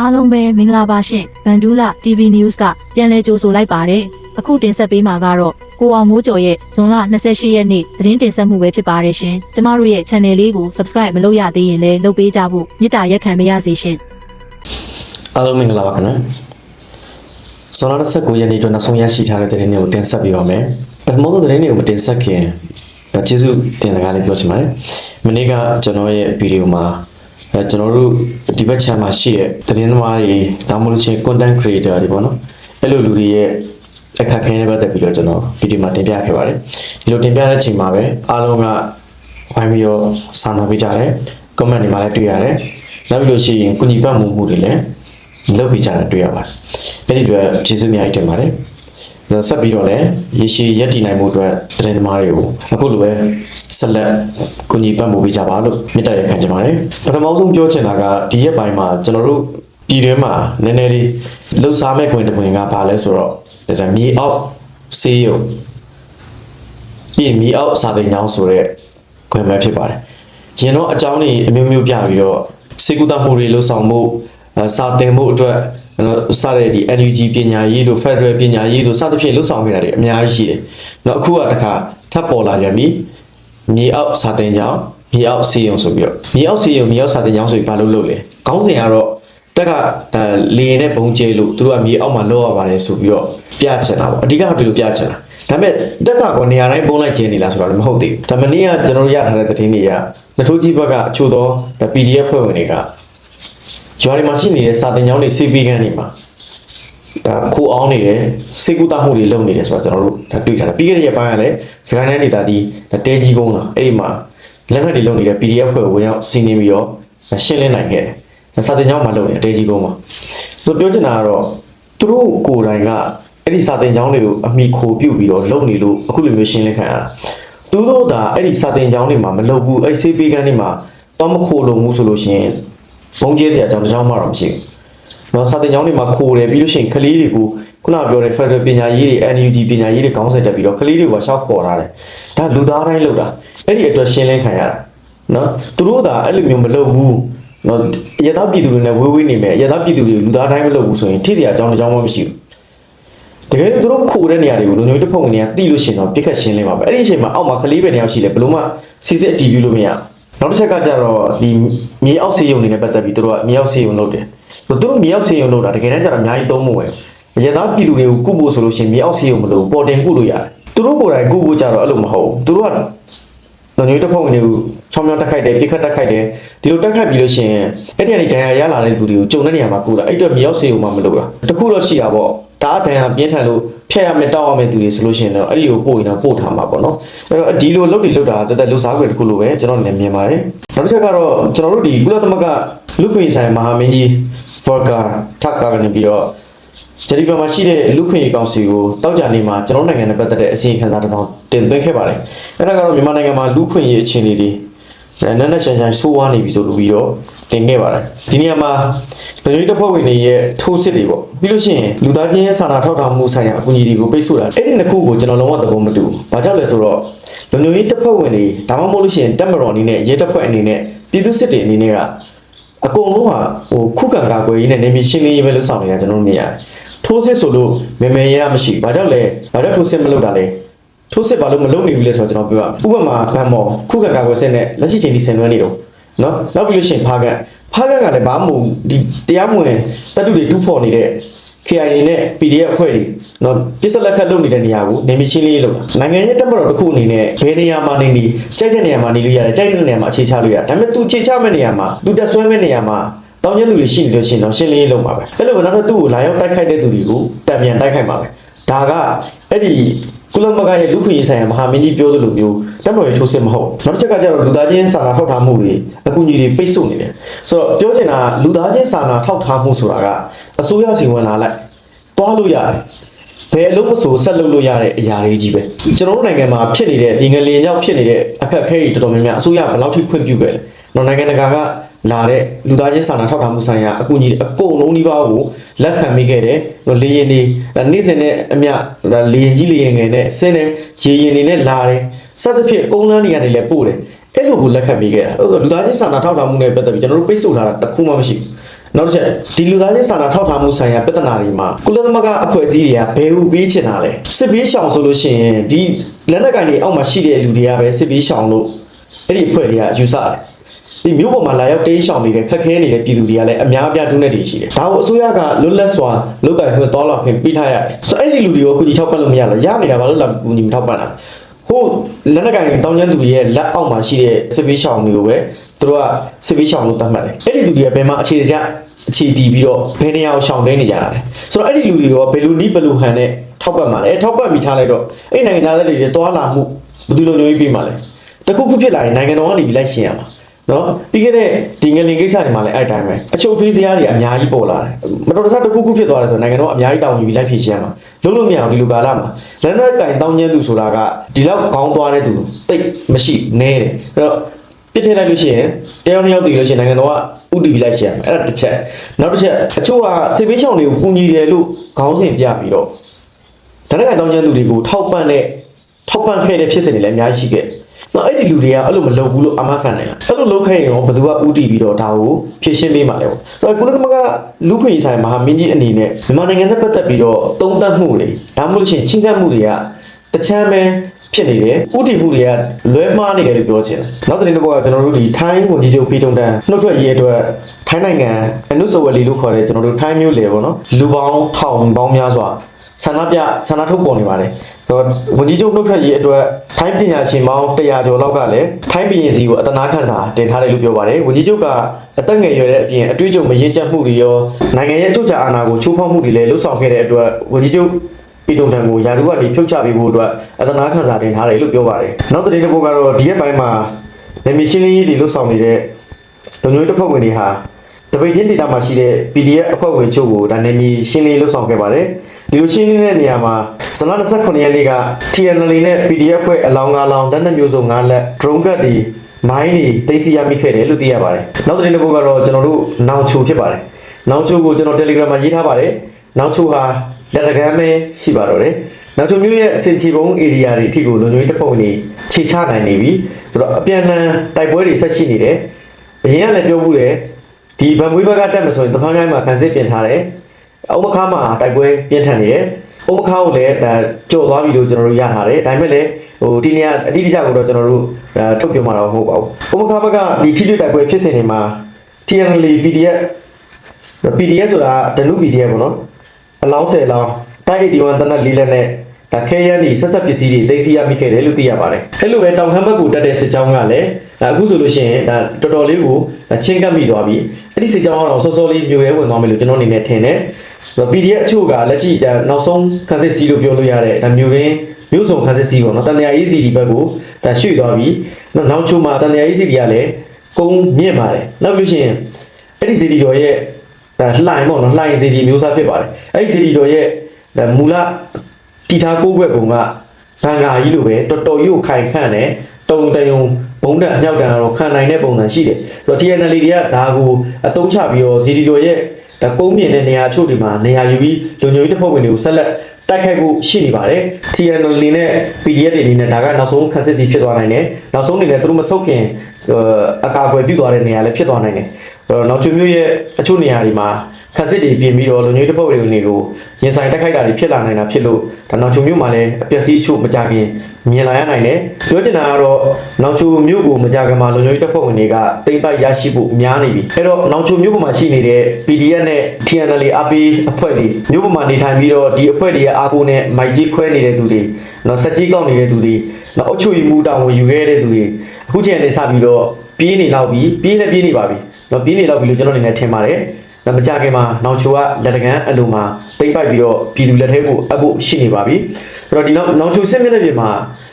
အားလုံးပဲမင်္ဂလာပါရှင်ဗန်ဒူးလာ TV News ကပြန်လည်ကြိုဆိုလိုက်ပါတယ်အခုတင်ဆက်ပေးမှာကတော့ကိုအောင်မိုးကျော်ရဲ့ဇွန်လ28ရက်နေ့သတင်းတင်ဆက်မှုပဲဖြစ်ပါတယ်ရှင်ကျမတို့ရဲ့ channel လေးကို subscribe မလုပ်ရသေးရင်လည်းလုပ်ပေးကြဖို့မေတ္တာရက်ခံပါရစေရှင်အားလုံးမင်္ဂလာပါခင်ဗျာဇွန်လ29ရက်နေ့အတွက်နောက်ဆုံးရရှိထားတဲ့သတင်းတွေကိုတင်ဆက်ပေးပါမယ်ပထမဆုံးသတင်းတွေကိုမတင်ဆက်ခင်ကျေးဇူးတင်စကားလေးပြောချင်ပါတယ်မနေ့ကကျွန်တော်ရဲ့ဗီဒီယိုမှာ အဲကျွန်တော်တို့ဒီဘက်ချမ်းမှာရှိတဲ့သတင်းသမားတွေဒါမှမဟုတ်ချင်း content creator တွေပေါ့နော်အဲ့လိုလူတွေရဲ့အခက်အခဲတွေပတ်သက်ပြီးတော့ကျွန်တော်ဗီဒီယိုမှာတင်ပြခဲ့ပါတယ်ဒီလိုတင်ပြတဲ့အချိန်မှာပဲအားလုံးကဝိုင်းပြီးတော့စာနာပေးကြတယ် comment တွေမှာလည်းတွေ့ရတယ်နောက်ပြီးလို့ရှိရင်ကုညီပတ်မှုမှုတွေလည်းလုပ်ပေးကြတာတွေ့ရပါတယ်။အဲ့ဒီအတွက်ကျေးဇူးအများကြီးတင်ပါတယ်။ဒါ ဆက်ပြီးတော့လည်းရေရှည်ရက်တည်နိုင်မှုအတွက်တရင်သမားတွေကိုအခုလိုပဲဆက်လက်ကူညီပံ့ပိုးပေးကြပါလို့မေတ္တာရက်ခံချင်ပါတယ်။ပထမဆုံးပြောချင်တာကဒီရက်ပိုင်းမှာကျွန်တော်တို့ပြည်တွင်းမှာနည်းနည်းလေးလှုပ်ရှားမဲ့ခွင့်တစ်ခွင့်ကဘာလဲဆိုတော့ဒါမြေအောက်ဆေးရုံပြီးရင်မြေအောက်စာသိမ်းကျောင်းဆိုတဲ့ခွင့်ပဲဖြစ်ပါတယ်။ရင်တော့အကြောင်းတွေအမျိုးမျိုးပြပြီးတော့စေကူတာမှုတွေလှုပ်ဆောင်မှုအဲစာသင်မှုအတွက် နော်စတဲ့ဒီ NUG ပညာရေးတို့ Federal ပညာရေးတို့စသဖြင့်လှုပ်ဆောင်နေတာတွေအများကြီးရှိတယ်။နော်အခုကတခါထပ်ပေါ်လာပြန်ပြီ။မြေအောက်စာသင်ကျောင်းမြေအောက်စီယုံဆိုပြီးတော့မြေအောက်စီယုံမြေအောက်စာသင်ကျောင်းဆိုပြီးဘာလို့လုပ်လဲ။ခေါင်းစဉ်ကတော့တက်ကဒါလေရင်နဲ့ဘုံကျဲလို့သူတို့ကမြေအောက်မှာလောက်ရပါတယ်ဆိုပြီးတော့ပြချင်တာပေါ့။အဓိကကဒီလိုပြချင်တာ။ဒါပေမဲ့တက်ကကောနေရာတိုင်းပုံလိုက်ကျင်းနေလားဆိုတော့လည်းမဟုတ်သေးဘူး။ဒါမနေ့ကကျွန်တော်တို့ရထားတဲ့သတင်းတွေကနထိုးကြီးဘက်ကအချို့သော PDF ဖွဲ့ဝင်တွေက ရွာတွေမှာရှိနေတဲ့စာတင်ကျောင်းတွေစေပီးကန်းတွေမှာဒါခိုးအောင်နေတယ်စေကူတာမှုတွေလုပ်နေတယ်ဆိုတော့ကျွန်တော်တို့ဒါတွေ့ထားတယ်ပြီးခဲ့တဲ့ရက်ပိုင်းကလည်းစကိုင်းတိုင်းဒေသဒီဒါတဲကြီးကုန်းလားအဲ့ဒီမှာလက်ဖက်တွေလုပ်နေတဲ့ PDF ဖွဲ့ဝင်ရောက်စီးနေပြီးတော့ဒါရှင်းလင်းနိုင်ခဲ့တယ်ဒါစာတင်ကျောင်းမှာလုပ်နေတဲ့တဲကြီးကုန်းမှာသူပြောချင်တာကတော့သူတို့ကိုယ်တိုင်ကအဲ့ဒီစာတင်ကျောင်းတွေကိုအမိခိုပြုတ်ပြီးတော့လုပ်နေလို့အခုလိုမျိုးရှင်းလင်းခံရတာသူတို့ဒါအဲ့ဒီစာတင်ကျောင်းတွေမှာမလုပ်ဘူးအဲ့ဒီစေပီးကန်းတွေမှာတော့မခိုးလို့ဘူးဆိုလို့ရှိရင် ဘုံကျဲစရာအကြောင်းတစ်ကြောင်းမှတော့မရှိဘူး။နော်စာတင်ကျောင်းတွေမှာခိုးတယ်ပြီးလို့ရှိရင်ကလေးတွေကိုခုနကပြောတဲ့ Federal ပညာရေးတွေ NUG ပညာရေးတွေခေါင်းစဉ်တက်ပြီးတော့ကလေးတွေကရှောက်ခေါ်ထားတယ်။ဒါလူသားတိုင်းလုပ်တာ။အဲ့ဒီအတွက်ရှင်းလင်းခံရတာ။နော်သူတို့ကအဲ့လိုမျိုးမလုပ်ဘူး။နော်ရသပြည်သူတွေနဲ့ဝေးဝေးနေမယ်ရသပြည်သူတွေလူသားတိုင်းမလုပ်ဘူးဆိုရင်ထိစရာအကြောင်းတစ်ကြောင်းမှမရှိဘူး။တကယ်လို့သူတို့ခိုးတဲ့နေရာတွေကိုလူမျိုးတစ်ဖုံကနေကတိလို့ရှိရင်တော့ပြစ်ခတ်ရှင်းလင်းပါပဲ။အဲ့ဒီအချိန်မှာအောက်မှာကလေးပဲနေရာရှိလဲဘယ်လို့မှစစ်စစ်အတည်ပြုလို့မရဘူး။ နောက်တစ်ချက်ကကြတော့ဒီမြေအောက်စေးရုံတွေနဲ့ပတ်သက်ပြီးသူတို့ကမြေအောက်စေးရုံလုပ်တယ်။သူတို့မြေအောက်စေးရုံလုပ်တာတကယ်တမ်းကျတော့အများကြီးသုံးဖို့ပဲ။ရသားပြည်သူတွေကိုကုဖို့ဆိုလို့ရှိရင်မြေအောက်စေးရုံမလို့ပေါ်တင်ကုလို့ရတယ်။သူတို့ကိုယ်တိုင်ကုဖို့ကြတော့အဲ့လိုမဟုတ်ဘူး။သူတို့ကလုံမျိုးတစ်ဖုံတွေကိုချောင်းမြောင်းတက်ခိုက်တယ်ပြစ်ခတ်တက်ခိုက်တယ်ဒီလိုတက်ခိုက်ပြီးလို့ရှိရင်အဲ့ဒီကနေဒဏ်ရာရလာတဲ့သူတွေကိုကြုံတဲ့နေရာမှာကုတာအဲ့တော့မြေအောက်စေးရုံမှမလုပ်တာတခုတော့ရှိတာပေါ့ ဒါအဒဏ်ရာပြင်းထန်လို့ဖျက်ရမယ်တောက်ရမယ်သူတွေဆိုလို့ရှိရင်တော့အဲ့ဒီကိုပို့ရင်တော့ပို့ထားမှာပေါ့နော်အဲ့တော့ဒီလိုလုပ်တွေလုပ်တာတက်တက်လှူစားခွင့်တစ်ခုလိုပဲကျွန်တော်လည်းမြင်ပါတယ်နောက်တစ်ချက်ကတော့ကျွန်တော်တို့ဒီကုလသမဂ္ဂလူခွင့်ဆိုင်မဟာမင်းကြီးဗော်ကာထက်ကာကနေပြီးတော့ဂျယ်ဒီဘာမှာရှိတဲ့လူခွင့်ရေးကောင်စီကိုတောက်ကြနေမှာကျွန်တော်နိုင်ငံနဲ့ပတ်သက်တဲ့အစီအခံစာတစ်စောင်တင်သွင်းခဲ့ပါတယ်အဲ့ဒါကတော့မြန်မာနိုင်ငံမှာလူခွင့်ရေးအခြေအနေတွေ နက်နက်ရှန်ရှန်ဆိုးဝါးနေပြီဆိုလို့ပြီးတော့တင်ခဲ့ပါတယ်ဒီနေရာမှာလူမျိုးတပ်ဖွဲ့ဝင်တွေရဲ့ထိုးစစ်တွေပေါ့ပြီးလို့ရှိရင်လူသားချင်းရဲ့စာနာထောက်ထားမှုဆိုင်ရာအကူအညီတွေကိုပိတ်ဆို့တာအဲ့ဒီနှစ်ခုကိုကျွန်တော်လုံးဝသဘောမတူဘူးဘာကြောင့်လဲဆိုတော့လူမျိုးရေးတပ်ဖွဲ့ဝင်တွေဒါမှမဟုတ်လို့ရှိရင်တပ်မတော်အနေနဲ့ရဲတပ်ဖွဲ့အနေနဲ့ပြည်သူစစ်တွေအနေနဲ့ကအကုန်လုံးဟာဟိုခုခံကာကွယ်ရေးနဲ့နေမီရှင်းလင်းရေးပဲလုပ်ဆောင်နေတာကျွန်တော်တို့မြင်ရတယ်ထိုးစစ်ဆိုလို့မေမေရမရှိဘူးဘာကြောင့်လဲဘာကြောင့်ထိုးစစ်မလုပ်တာလဲ ထိုးစစ်ဘာလို့မလုပ်နေဘူးလဲဆိုတော့ကျွန်တော်ပြောပြဥပမာဗန်မော်ခုခံကာကွယ်စစ်နဲ့လက်ရှိချိန်ထိဆင်နွှဲနေတော့နော်နောက်ပြီးလို့ရှိရင်ဖားကန်ဖားကန်ကလည်းဘာမှမဟုတ်ဒီတရားမဝင်တပ်တုတွေတူးဖော်နေတဲ့ KIA နဲ့ PDF အဖွဲ့တွေနော်ပြစ်စလက်ခတ်လုပ်နေတဲ့နေရာကိုနေမရှင်းလေးလုပ်တာနိုင်ငံရဲ့တပ်မတော်တစ်ခုအနေနဲ့ဘယ်နေရာမှာနေနေကြိုက်တဲ့နေရာမှာနေလို့ရတယ်ကြိုက်တဲ့နေရာမှာအခြေချလို့ရတယ်ဒါပေမဲ့ तू အခြေချမဲ့နေရာမှာ तू တက်ဆွဲမဲ့နေရာမှာတောင်းကျမ်းသူတွေရှိနေလို့ရှိရင်တော့ရှင်းလေးလုပ်ပါပဲအဲ့လိုပဲနောက်တော့သူ့ကိုလာရောက်တိုက်ခိုက်တဲ့သူတွေကိုတံပြန်တိုက်ခိုက်ပါပဲဒါကအဲ့ဒီ ကုလသမဂ္ဂရဲ့လူခွင့်ရေးဆိုင်ရာမဟာမင်းကြီးပြောသလိုမျိုးတပ်မတော်ရဲ့ထိုးစစ်မဟုတ်နောက်တစ်ချက်ကကျတော့လူသားချင်းစာနာထောက်ထားမှုတွေအကူအညီတွေပိတ်ဆို့နေတယ်ဆိုတော့ပြောချင်တာကလူသားချင်းစာနာထောက်ထားမှုဆိုတာကအစိုးရစီဝင်လာလိုက်သွားလို့ရတယ်ဘယ်အလုံးမဆိုဆက်လုပ်လို့ရတဲ့အရာတွေကြီးပဲကျွန်တော်တို့နိုင်ငံမှာဖြစ်နေတဲ့ဒီငလင်ကြောင့်ဖြစ်နေတဲ့အခက်အခဲတွေတော်တော်များများအစိုးရဘယ်လောက်ထိခွင့်ပြုခဲ့လဲတော့နိုင်ငံတကာက လာတဲ့လူသားချင်းစာနာထောက်ထားမှုဆိုင်ရာအကူအညီတွေအကုန်လုံးဒီပါကိုလက်ခံမိခဲ့တယ်တော့လေရင်တွေဒါနေ့စဉ်နဲ့အမျှဒါလေရင်ကြီးလေရင်ငယ်နဲ့ဆင်းတဲ့ရေရင်တွေနဲ့လာတယ်စသဖြင့်ကုန်းလန်းတွေကနေလည်းပို့တယ်အဲ့လိုကိုလက်ခံမိခဲ့တာအဲ့တော့လူသားချင်းစာနာထောက်ထားမှုနဲ့ပတ်သက်ပြီးကျွန်တော်တို့ပိတ်ဆို့ထားတာတစ်ခုမှမရှိဘူးနောက်တစ်ချက်ဒီလူသားချင်းစာနာထောက်ထားမှုဆိုင်ရာပြဿနာတွေမှာကုလသမဂ္ဂအဖွဲ့အစည်းတွေကဘယ်ဟုပေးချင်တာလဲစစ်ဘေးရှောင်ဆိုလို့ရှိရင်ဒီလက်နက်ကိုင်တွေအောက်မှာရှိတဲ့လူတွေကပဲစစ်ဘေးရှောင်လို့အဲ့ဒီအဖွဲ့တွေကယူဆတယ် ဒီမျိုးပေါ်မှာလာရောက်တင်းရှောင်နေတဲ့ခက်ခဲနေတဲ့ပြည်သူတွေကလည်းအများအပြားဒုနဲ့တွေရှိတယ်။ဒါကိုအစိုးရကလွတ်လပ်စွာလုပ်ကိုင်ခွင့်တော်လောက်ခွင့်ပေးထားရတယ်။ဆိုတော့အဲ့ဒီလူတွေကိုကုညီထောက်ပံ့လို့မရလား။ရနေတာဘာလို့လာကုညီမထောက်ပံ့တာ။ဟိုလက်နက်ကိုင်တောင်းကျမ်းသူတွေရဲ့လက်အောက်မှာရှိတဲ့စစ်ဘေးရှောင်တွေကိုပဲသူတို့ကစစ်ဘေးရှောင်လို့သတ်မှတ်တယ်။အဲ့ဒီလူတွေကဘယ်မှာအခြေကျအခြေတည်ပြီးတော့ဘယ်နေရာကိုရှောင်တဲနေကြတာလဲ။ဆိုတော့အဲ့ဒီလူတွေကဘယ်လိုနီးဘယ်လိုဟန်နဲ့ထောက်ပံ့မှာလဲ။အဲထောက်ပံ့ပြီးထားလိုက်တော့အဲ့နိုင်ငံသားတွေတွေတွာလာမှုဘယ်သူလိုမျိုးပြီးမှာလဲ။တခုခုဖြစ်လာရင်နိုင်ငံတော်ကနေပြီးလိုက်ရှင်းရမှာ။ နော်ပြီးခဲ့တဲ့ဒီငလင်ကိစ္စတွေမှာလည်းအဲ့အတိုင်းပဲအချုပ်သွေးစရာတွေအများကြီးပေါ်လာတယ်မတော်တဆတစ်ခုခုဖြစ်သွားတယ်ဆိုတော့နိုင်ငံတော်အများကြီးတောင်းယူပြီးလိုက်ဖြည့်ရှင်းရမှာလုံးလို့မရအောင်ဒီလိုကာလမှာလက်နက်ကင်တောင်းကျမ်းသူဆိုတာကဒီလောက်ခေါင်းသွားတဲ့သူတိတ်မရှိနဲတယ်အဲ့တော့ပြစ်ထည့်လိုက်လို့ရှိရင်တယောက်တစ်ယောက်တည်လို့ရှိရင်နိုင်ငံတော်ကဥတီပြီးလိုက်ရှင်းရမှာအဲ့ဒါတစ်ချက်နောက်တစ်ချက်အချို့ကစေပေးရှောင်းတွေကိုကူညီတယ်လို့ခေါင်းစဉ်ပြပြီးတော့ဒါနဲ့ကင်တောင်းကျမ်းသူတွေကိုထောက်ပံ့တဲ့ထောက်ပံ့ခဲ့တဲ့ဖြစ်စဉ်တွေလည်းအများကြီးရှိခဲ့တယ် ဆိုတော့အဲ့ဒီလူတွေကအဲ့လိုမလုပ်ဘူးလို့အမခံနိုင်လားအဲ့လိုလုပ်ခဲ့ရင်ရောဘယ်သူကဥတီပြီးတော့ဒါကိုဖြည့်ရှင်းပေးမှာလဲပေါ့ဆိုတော့ကုလသမဂ္ဂလူခွင့်ရေးဆိုင်မဟာမင်းကြီးအနေနဲ့မြန်မာနိုင်ငံနဲ့ပတ်သက်ပြီးတော့တုံးတက်မှုတွေဒါမှမဟုတ်လို့ရှိရင်ချင်းကပ်မှုတွေကတချမ်းပဲဖြစ်နေတယ်ဥတီမှုတွေကလွဲမှားနေတယ်လို့ပြောချင်တယ်နောက်တစ်နေ့တစ်ပုဒ်ကကျွန်တော်တို့ဒီထိုင်းဝန်ကြီးချုပ်ပြည်တုံတန်နှုတ်ထွက်ရေးအတွက်ထိုင်းနိုင်ငံအနုစဝလီလို့ခေါ်တဲ့ကျွန်တော်တို့ထိုင်းမျိုးလေပေါ့နော်လူပေါင်းထောင်ပေါင်းများစွာဆန္ဒပြဆန္ဒထုတ်ပေါ်နေပါတယ်တော့ ဝန်ကြီးချုပ်နှုတ်ထွက်ရေးအတွက်ထိုင်းပညာရှင်ပေါင်း100ကျော်လောက်ကလည်းထိုင်းပြည်ရင်စီကိုအတနာခံစာတင်ထားတယ်လို့ပြောပါတယ်ဝန်ကြီးချုပ်ကအသက်ငယ်ရွယ်တဲ့အပြင်အတွေ့အကြုံမရင်ကျက်မှုတွေရောနိုင်ငံရဲ့အချုပ်အခြာအာဏာကိုချိုးဖောက်မှုတွေလည်းလှုပ်ဆောင်ခဲ့တဲ့အတွက်ဝန်ကြီးချုပ်ပြည်တော်တန်ကိုယာရုကနေဖြုတ်ချပေးဖို့အတွက်အတနာခံစာတင်ထားတယ်လို့ပြောပါတယ်နောက်တစ်တစ်ပုဒ်ကတော့ဒီရက်ပိုင်းမှာနေမီရှင်းလင်းရေးတွေလှုပ်ဆောင်နေတဲ့လူမျိုးတစ်ဖက်ဝင်တွေဟာတပိတ်ချင်းဒေတာမှာရှိတဲ့ PDF အဖွဲ့ဝင်ချုပ်ကိုဒါနေမီရှင်းလင်းလှုပ်ဆောင်ခဲ့ပါတယ် ဒီလိုရှင်းလင်းတဲ့နေရာမှာဇွန်လ29ရက်နေ့က TNL နဲ့ PDF အဖွဲ့အလောင်း၅လောင်းလက်နက်မျိုးစုံ၅လက် drone ကတ်တွေမိုင်းတွေသိမ်းဆည်းရမိခဲ့တယ်လို့သိရပါတယ်နောက်တစ်နေ့တစ်ပုဒ်ကတော့ကျွန်တော်တို့နောင်ချိုဖြစ်ပါတယ်နောင်ချိုကိုကျွန်တော် Telegram မှာရေးထားပါတယ်နောင်ချိုဟာလက်တကမ်းပဲရှိပါတော့တယ်နောက်ချိုမျိုးရဲ့စင်ချီဘုံ area တွေအထိကိုလုံခြုံရေးတပ်ဖွဲ့ဝင်တွေခြေချနိုင်နေပြီဆိုတော့အပြန်အလှန်တိုက်ပွဲတွေဆက်ရှိနေတယ်အရင်ကလည်းပြောမှုတယ်ဒီဗန်မွေးဘက်ကတက်မဆိုရင်တဖန်ကိုင်းမှာခန်းစစ်ပြင်ထားတယ်။ အုံမခါမှာတိုက်ပွဲပြင်းထန်နေတယ်။အုံမခါကိုလည်းဒါကြော်သွားပြီလို့ကျွန်တော်တို့ရထားတယ်။ဒါပေမဲ့လည်းဟိုဒီနေရာအတိအကျကိုတော့ကျွန်တော်တို့ဒါထုတ်ပြမှာတော့မဟုတ်ပါဘူး။အုံမခါဘက်ကဒီထိတွေ့တိုက်ပွဲဖြစ်စဉ်တွေမှာ TNL PDF PDF ဆိုတာဒနု PDF ပေါ့နော်။အလောင်း10လောင်းတိုက်81တနက်လေးလက်နဲ့ဒါခဲရန်ဒီဆက်ဆက်ပစ္စည်းတွေသိသိရမိခဲ့တယ်လို့သိရပါတယ်။အဲ့လိုပဲတောင်ခမ်းဘက်ကိုတက်တဲ့စစ်ကြောင်းကလည်းဒါအခုဆိုလို့ရှိရင်ဒါတော်တော်လေးကိုဒါချင်းကပ်မိသွားပြီ။အဲ့ဒီစစ်ကြောင်းကတော့စောစောလေးမျိုးရဲဝင်သွားမယ်လို့ကျွန်တော်အနေနဲ့ထင်တယ်။ PDF အချို့ကလက်ရှိဒါနောက်ဆုံးခန်းစစ်စီးလို့ပြောလို့ရတဲ့ဒါမျိုးရင်းမျိုးစုံခန်းစစ်စီးပေါ့နော်။တန်တရာရေးစီဒီဘက်ကိုဒါရွှေ့သွားပြီ။နောက်နောက်ချို့မှာတန်တရာရေးစီဒီကလည်းကုန်းမြင့်ပါတယ်။နောက်လို့ရှိရင်အဲ့ဒီစီဒီတော်ရဲ့ဒါလှိုင်ပေါ့နော်လှိုင်စီဒီမျိုးစားဖြစ်ပါတယ်။အဲ့ဒီစီဒီတော်ရဲ့ဒါမူလတီထားကိုးဘက်ပုံကဘန်ကာကြီးလိုပဲတော်တော်ကြီးကိုခိုင်ခန့်တယ်တုံတယုံဘုံတက်အမြောက်တန်ကတော့ခံနိုင်တဲ့ပုံစံရှိတယ်ဆိုတော့ TNL တွေကဒါကိုအတုံးချပြီးတော့စီဒီတော်ရဲ့ ဒါကုန်းမြင့်တဲ့နေရာအချို့ဒီမှာနေရာယူပြီးလူညိုကြီးတစ်ဖက်ဝင်တွေကိုဆက်လက်တိုက်ခိုက်ဖို့ရှိနေပါတယ် TNL နေနဲ့ PDF တွေအနေနဲ့ဒါကနောက်ဆုံးခန်းစစ်စီဖြစ်သွားနိုင်တယ်နောက်ဆုံးအနေနဲ့သူတို့မဆုတ်ခင်အကာအကွယ်ပြုသွားတဲ့နေရာလည်းဖြစ်သွားနိုင်တယ်အဲ့တော့နောက်ကျွမျိုးရဲ့အချို့နေရာတွေမှာ ခက်စစ်တွေပြင်ပြီးတော့လူမျိုးတစ်ဖွဲ့တွေကိုရင်ဆိုင်တက်ခိုက်တာတွေဖြစ်လာနိုင်တာဖြစ်လို့ဒါနောက်ချုံမျိုးမှာလည်းအပျက်စီးအချို့မကြခင်မြင်လာရနိုင်တယ်ပြောချင်တာကတော့နောက်ချုံမျိုးကိုမကြခင်မှာလူမျိုးတစ်ဖွဲ့ဝင်တွေကတိမ့်ပိုက်ရရှိဖို့များနေပြီအဲ့တော့နောက်ချုံမျိုးပေါ်မှာရှိနေတဲ့ PDF နဲ့ TNL အပီအဖွဲ့တွေမျိုးပေါ်မှာနေထိုင်ပြီးတော့ဒီအဖွဲ့တွေရဲ့အားကိုးနဲ့မိုက်ကြီးခွဲနေတဲ့သူတွေနော်စက်ကြီးကောက်နေတဲ့သူတွေနော်အုတ်ချွေမှုတောင်ဝင်ယူခဲ့တဲ့သူတွေအခုချိန်နဲ့စပြီးတော့ပြေးနေတော့ပြီပြေးနေပြေးနေပါပြီနော်ပြေးနေတော့ပြီလို့ကျွန်တော်အနေနဲ့ထင်ပါတယ် မကြခင်မှာနောင်ချိုကလက်တကန်းအလိုမှာတိမ့်ပိုက်ပြီးတော့ပြည်သူလက်ထဲကိုအပ်ဖို့ရှိနေပါပြီအဲ့တော့ဒီနောက်နောင်ချိုစစ်မြစ်တဲ့ပြင်မှာ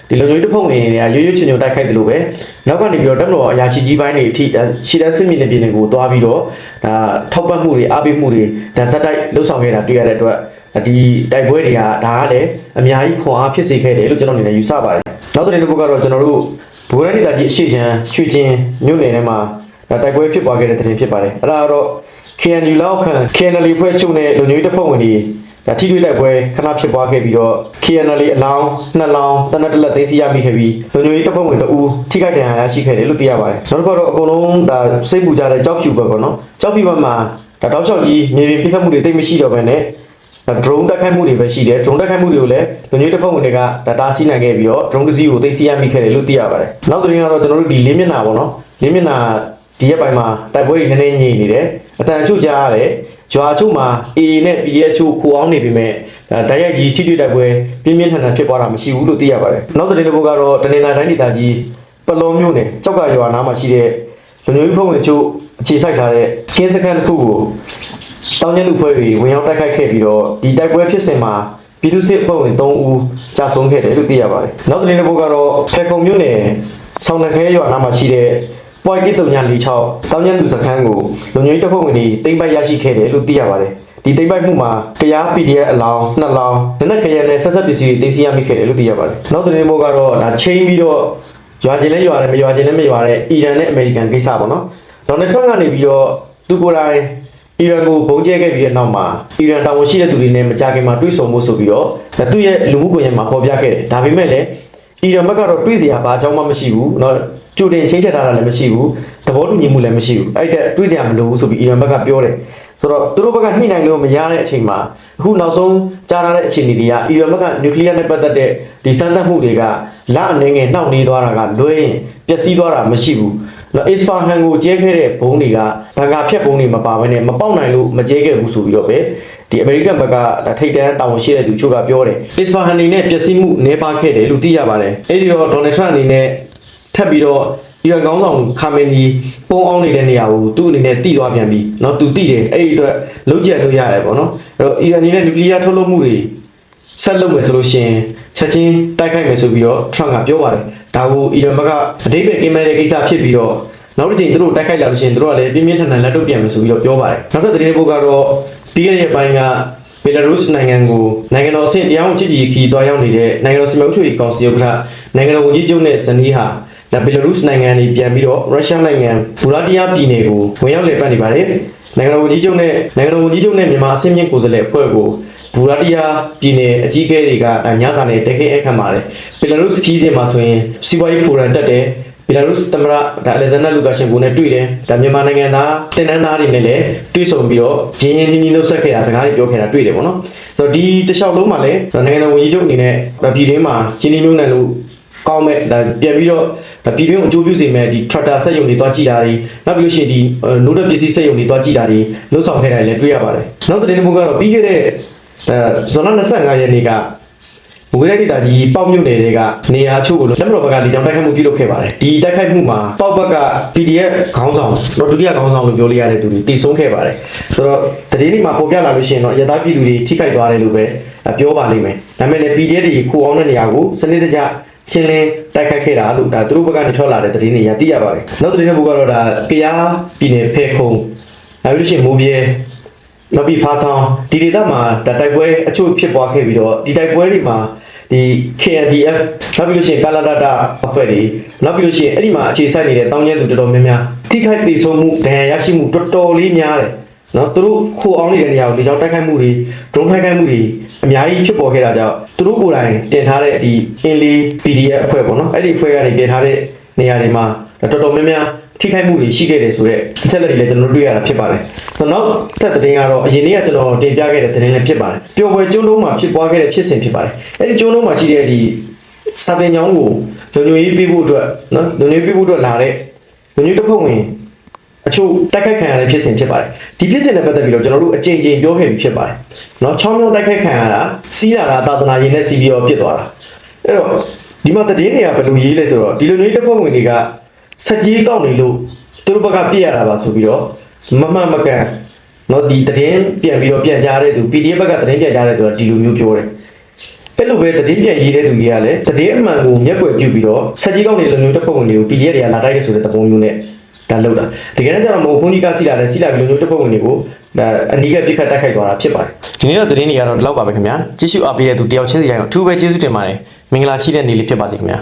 ဒီလုံခြုံရေးတပ်ဖွဲ့ဝင်တွေကရွရွချွချွတိုက်ခိုက်တယ်လို့ပဲနောက်ကနေပြီးတော့တက်မတော်အရာရှိကြီးပိုင်းတွေအထိရှီတန်းစစ်မြစ်တဲ့ပြင်တွေကိုတွားပြီးတော့ဒါထောက်ပံ့မှုတွေအားပေးမှုတွေဒါဇက်တိုက်လှုပ်ဆောင်ခဲ့တာတွေ့ရတဲ့အတွက်ဒီတိုက်ပွဲတွေကဒါကလည်းအများကြီးခွန်အားဖြစ်စေခဲ့တယ်လို့ကျွန်တော်အနေနဲ့ယူဆပါတယ်နောက်တဲ့တစ်ပုဒ်ကတော့ကျွန်တော်တို့ဘိုးရန်ဒေသကြီးအရှိချမ်းရွှေချင်းမြို့နယ်ထဲမှာဒါတိုက်ပွဲဖြစ်ပွားခဲ့တဲ့တဲ့တင်ဖြစ်ပါတယ်အဲ့ဒါကတော့ KNU လောက်ခံ KNL ဖွဲ့ချုပ်နဲ့လူမျိုးတပ်ဖွဲ့ဝင်တွေဒါထိတွေ့တိုက်ပွဲခဏဖြစ်ပွားခဲ့ပြီးတော့ KNL အလောင်းနှစ်လောင်းတနက်တလက်သိမ်းဆီးရမိခဲ့ပြီးလူမျိုးတပ်ဖွဲ့ဝင်တအူးထိခိုက်ဒဏ်ရာရရှိခဲ့တယ်လို့သိရပါတယ်နောက်တစ်ခါတော့အကုန်လုံးဒါစိတ်ပူကြတဲ့ကြောက်ဖြူဘက်ပေါ့နော်ကြောက်ဖြူဘက်မှာဒါတောက်လျှောက်ကြီးမြေပြင်ပြစ်ခတ်မှုတွေတိတ်မရှိတော့ဘဲနဲ့ဒါ drone တက်ခိုက်မှုတွေပဲရှိတယ် drone တက်ခိုက်မှုတွေကိုလည်းလူမျိုးတစ်ဖက်ဝင်တွေကဒါတားဆီးနိုင်ခဲ့ပြီးတော့ drone တစ်စီးကိုသိမ်းဆီးရမိခဲ့တယ်လို့သိရပါတယ်နောက်တစ်ရင်ကတော့ကျွန်တော်တို့ဒီလေးမျက်နှာပေါ့နော်လေးမျက်နှာ ဒီရက်ပိုင်းမှာတိုက်ပွဲတွေနည်းနည်းငြိမ်နေတယ်အတန်အချို့ကြားရတယ်ရွာအချို့မှာ AA နဲ့ PDF အချို့ခိုအောင်နေပြီမဲ့ဒါတိုက်ရိုက်ကြီးထိတွေ့တိုက်ပွဲပြင်းပြင်းထန်ထန်ဖြစ်သွားတာမရှိဘူးလို့သိရပါတယ်နောက်တစ်ရင်တစ်ပုဒ်ကတော့တနင်္လာတိုင်းဒေသကြီးပလောမျိုးနယ်ကြောက်ကရွာနားမှာရှိတဲ့လူမျိုးရေးဖွဲ့ဝင်အချို့အခြေစိုက်ထားတဲ့ကင်းစခန်းတစ်ခုကိုတောင်းကျင်းသူဖွဲ့တွေဝင်ရောက်တိုက်ခိုက်ခဲ့ပြီးတော့ဒီတိုက်ပွဲဖြစ်စဉ်မှာပြည်သူစစ်ဖွဲ့ဝင်3ဦးကြာဆုံးခဲ့တယ်လို့သိရပါတယ်။နောက်တစ်နေ့တစ်ပုဒ်ကတော့ဖဲခုံမြို့နယ်ဆောင်းနခဲရွာနားမှာရှိတဲ့ ပွိုင်1346တောင်ညံသူစခန်းကိုလုံခြုံရေးတပ်ဖွဲ့ဝင်တွေတိမ့်ပိုက်ရရှိခဲ့တယ်လို့သိရပါတယ်။ဒီတိမ့်ပိုက်မှုမှာကရား PDF အလောင်း2လောင်းနနက်ခရရနဲ့ဆက်ဆက်ပစ္စည်းတွေတင်စီရမိခဲ့တယ်လို့သိရပါတယ်။နောက်သတင်းပေါ်ကတော့ဒါချိန်ပြီးတော့ရွာချင်းလဲရွာတယ်မရွာချင်းလဲမရွာတဲ့အီရန်နဲ့အမေရိကန်ကိစ္စပေါ့နော်။ဒေါ်နယ်ထရမ့်ကနေပြီးတော့သူကိုယ်တိုင်အီရန်ကိုဘုံကျဲခဲ့ပြီးတဲ့နောက်မှာအီရန်တာဝန်ရှိတဲ့သူတွေနဲ့မကြခင်မှာတွေ့ဆုံမှုဆိုပြီးတော့သူ့ရဲ့လူမှုကွန်ရက်မှာပေါ်ပြခဲ့တယ်။ဒါပေမဲ့လည်းအီရန်ဘက်ကတော့တွေးစရာဘာအကြောင်းမှမရှိဘူး။နော် ကြိုတင်ချင်းချက်ထားတာလည်းမရှိဘူး။သဘောတူညီမှုလည်းမရှိဘူး။အဲ့တဲ့တွေ့စရာမလိုဘူးဆိုပြီးအီရန်ဘက်ကပြောတယ်။ဆိုတော့သူတို့ဘက်ကညှိနှိုင်းလို့မရတဲ့အချိန်မှာအခုနောက်ဆုံးကြားထားတဲ့အခြေအနေတွေကအီရန်ဘက်ကနျူကလ িয়ার နဲ့ပတ်သက်တဲ့ဒီစမ်းသပ်မှုတွေကလအနေငယ်နှောက်နေသွားတာကလွဲရင်ပျက်စီးသွားတာမရှိဘူး။နော်အစ္စဖာဟန်ကိုကျဲခဲ့တဲ့ဘုံတွေကဘန်ကာဖြတ်ဘုံတွေမပါဘဲနဲ့မပေါက်နိုင်လို့မကျဲခဲ့ဘူးဆိုပြီးတော့ပဲဒီအမေရိကန်ဘက်ကဒါထိတ်တန်းတာဝန်ရှိတဲ့သူချို့ကပြောတယ်အစ္စဖာဟန်နေနဲ့ပျက်စီးမှုနှဲပါခဲ့တယ်လို့သိရပါတယ်။အဲဒီတော့ဒေါ်နယ်ထရန့်အနေနဲ့ ထပ်ပြီးတော့အီရန်ကောင်းဆောင်ခါမနီပုံအောင်နေတဲ့နေရာကိုသူ့အနေနဲ့တည်သွားပြန်ပြီเนาะသူတည်တယ်အဲ့ဒီအတွက်လုံးကျက်လို့ရတယ်ပေါ့နော်အဲ့တော့အီရန်အနေနဲ့နျူကလ িয়ার ထုတ်လုပ်မှုတွေဆက်လုပ်မယ်ဆိုလို့ရှိရင်ချက်ချင်းတိုက်ခိုက်မယ်ဆိုပြီးတော့ Trump ကပြောပါတယ်ဒါကိုအီရန်ဘက်ကအဓိပ္ပာယ်ကင်းမဲ့တဲ့ကိစ္စဖြစ်ပြီးတော့နောက်တစ်ချိန်သူတို့တိုက်ခိုက်လာလို့ရှိရင်သူတို့ကလည်းပြင်းပြင်းထန်ထန်လက်တုပ်ပြန်မယ်ဆိုပြီးတော့ပြောပါတယ်နောက်တစ်သတင်းတစ်ပုဒ်ကတော့ပြီးခဲ့တဲ့ပိုင်းကဘယ်လာရုစ်နိုင်ငံကိုနိုင်ငံတော်အဆင့်တရားဝင်ချစ်ကြည်ခီတွားရောက်နေတဲ့နိုင်ငံတော်စီမံအုပ်ချုပ်ရေးကောင်စီဥက္ကဋ္ဌနိုင်ငံတော်ဝန်ကြီးချုပ်နဲ့ဇနီးဟာ ဒါဘယ်လာရုစ်နိုင်ငံနေပြန်ပြီးတော့ရုရှားနိုင်ငံဘူရာတီယာပြည်နယ်ကိုဝင်ရောက်လည်ပတ်နေပါတယ်နိုင်ငံတော်ဝန်ကြီးချုပ်နဲ့နိုင်ငံတော်ဝန်ကြီးချုပ်နဲ့မြန်မာအဆင့်မြင့်ကိုယ်စားလှယ်အဖွဲ့ကိုဘူရာတီယာပြည်နယ်အကြီးအကဲတွေကညစာနဲ့တကယ်အခမ်းပါတယ်ဘယ်လာရုစ်ခီးစဉ်မှာဆိုရင်စီးပွားရေးဖိုရမ်တက်တယ်ဘီလာရုစ်သမ္မတဒါအလက်ဇန်ဒါလူကာရှင်ကိုနဲ့တွေ့တယ်ဒါမြန်မာနိုင်ငံသားတင်နန်းသားတွေနဲ့လည်းတွေ့ဆုံပြီးတော့ရင်းရင်းနှီးနှီးလှုပ်ဆက်ခဲ့တာစကားတွေပြောခဲ့တာတွေ့တယ်ပေါ့နော်ဆိုတော့ဒီတစ်လျှောက်လုံးမှာလည်းနိုင်ငံတော်ဝန်ကြီးချုပ်အနေနဲ့ပြည်တွင်းမှာရင်းနှီးမြှုပ်နှံလို့ ကောင်းမဲ့ဒါပြန်ပြီးတော့ဒါပြည်တွင်းကိုအကျိုးပြုစေမဲ့ဒီ tractor စက်ရုံတွေတွားကြည့်တာတွေနောက်ပြီးလို့ရှိရင်ဒီ note ပစ္စည်းစက်ရုံတွေတွားကြည့်တာတွေလှုပ်ဆောင်ခဲ့တာတွေလည်းတွေ့ရပါတယ်နောက်တဲ့တစ်ခုကတော့ပြီးခဲ့တဲ့အဲဇွန်လ25ရက်နေ့ကမွေးတဲ့ဒေသကြီးပေါက်မြို့နယ်တွေကနေရာအချို့ကိုလက်မတော်ဘက်ကဒီကြောင်တိုက်ခိုက်မှုပြုလုပ်ခဲ့ပါတယ်ဒီတိုက်ခိုက်မှုမှာပေါက်ဘက်က PDF ခေါင်းဆောင်တော့ဒုတိယခေါင်းဆောင်လို့ပြောလို့ရတဲ့သူတွေတိဆုံးခဲ့ပါတယ်ဆိုတော့တတိယနေ့မှာပေါ်ပြလာလို့ရှိရင်တော့ရသားပြည်သူတွေထိခိုက်သွားတယ်လို့ပဲပြောပါလိမ့်မယ်ဒါပေမဲ့လည်း PDF တွေခိုအောင်တဲ့နေရာကိုစနစ်တကျ ရှင်းလင်းတိုက်ခိုက်ခဲ့တာလို့ဒါသူတို့ဘက်ကနေထွက်လာတဲ့သတင်းတွေရသိရပါတယ်နောက်သတင်းတစ်ခုကတော့ဒါကရားပြည်နယ်ဖဲခုံနောက်ပြီးလို့ရှိရင်မိုးပြဲနောက်ပြီးဖားဆောင်ဒီဒေသမှာဒါတိုက်ပွဲအချို့ဖြစ်ပွားခဲ့ပြီးတော့ဒီတိုက်ပွဲတွေမှာဒီ KNDF နောက်ပြီးလို့ရှိရင်ကာလာဒတာအဖွဲ့တွေနောက်ပြီးလို့ရှိရင်အဲ့ဒီမှာအခြေစိုက်နေတဲ့တောင်းကျဲသူတော်တော်များများထိခိုက်ဒေဆုံးမှုဒဏ်ရာရရှိမှုတော်တော်လေးများတယ် နော်သူတို့ခိုအောင်နေတဲ့နေရာကိုဒီကြောင့်တိုက်ခိုက်မှုတွေ drone တိုက်ခိုက်မှုတွေအများကြီးဖြစ်ပေါ်ခဲ့တာကြောင့်သူတို့ကိုယ်တိုင်တင်ထားတဲ့ဒီအင်းလေး PDF အဖွဲ့ပေါ့နော်အဲ့ဒီအဖွဲ့ကနေတင်ထားတဲ့နေရာတွေမှာတော်တော်များများထိခိုက်မှုတွေရှိခဲ့တယ်ဆိုတော့အချက်လက်တွေလည်းကျွန်တော်တို့တွေ့ရတာဖြစ်ပါတယ်ဆိုတော့နောက်ထပ်သတင်းကတော့အရင်နေ့ကကျွန်တော်တင်ပြခဲ့တဲ့သတင်းလည်းဖြစ်ပါတယ်ပျော်ပွဲကျွန်းလုံးမှာဖြစ်ပွားခဲ့တဲ့ဖြစ်စဉ်ဖြစ်ပါတယ်အဲ့ဒီကျွန်းလုံးမှာရှိတဲ့ဒီစာတင်ကြောင်းကိုလုံခြုံရေးပေးဖို့အတွက်နော်လုံခြုံရေးပေးဖို့အတွက်လာတဲ့လုံခြုံရေးတပ်ဖွဲ့ဝင် အချို့တိုက်ခိုက်ခံရတဲ့ဖြစ်စဉ်ဖြစ်ပါတယ်ဒီဖြစ်စဉ်နဲ့ပတ်သက်ပြီးတော့ကျွန်တော်တို့အကြိမ်ကြိမ်ပြောခဲ့ပြီးဖြစ်ပါတယ်เนาะချောင်းချောင်းတိုက်ခိုက်ခံရတာစီးလာတာသာသနာရေးနဲ့စီးပြီးတော့ပြစ်သွားတာအဲ့တော့ဒီမှာတည်င်းတွေကဘယ်လိုရေးလဲဆိုတော့ဒီလိုမျိုးတပ်ဖွဲ့ဝင်တွေကစက်ကြီးကောက်နေလို့သူတို့ဘက်ကပြစ်ရတာပါဆိုပြီးတော့မမှန်မကန်เนาะဒီတည်င်းပြန်ပြီးတော့ပြန်ကြားတဲ့သူ PDF ဘက်ကတည်င်းပြန်ကြားတဲ့သူကဒီလိုမျိုးပြောတယ်အဲ့လိုပဲတည်င်းပြန်ရေးတဲ့သူကြီးကလည်းတည်င်းအမှန်ကိုမျက်ွယ်ပြုပြီးတော့စက်ကြီးကောက်နေလုံမျိုးတပ်ဖွဲ့ဝင်တွေကို PDF တွေကလာတိုက်တယ်ဆိုတဲ့သဘောမျိုးနဲ့ ဒါလောက်တာတကယ်တော့ကျတော့မဟုတ်ဘုန်းကြီးကစီလာတယ်စီလာပြီးလုံမျိုးတပ်ဖွဲ့ဝင်တွေကိုဒါအနီးကပြစ်ခတ်တိုက်ခိုက်သွားတာဖြစ်ပါတယ်ဒီနေ့တော့သတင်းတွေကတော့ဒီလောက်ပါပဲခင်ဗျာကြည့်ရှုအားပေးတဲ့သူတယောက်ချင်းစီတိုင်းတော့အထူးပဲကျေးဇူးတင်ပါတယ်မင်္ဂလာရှိတဲ့နေ့လေးဖြစ်ပါစေခင်ဗျာ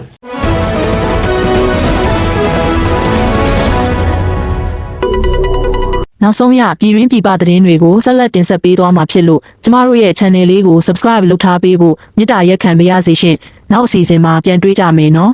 နောက်ဆုံးရပြည်ရင်းပြည်ပသတင်းတွေကိုဆက်လက်တင်ဆက်ပေးသွားမှာဖြစ်လို့ကျမတို့ရဲ့ channel လေးကို subscribe လုပ်ထားပေးဖို့မေတ္တာရက်ခံပါရစေရှင်နောက်အစီအစဉ်မှာပြန်တွေ့ကြမယ်နော်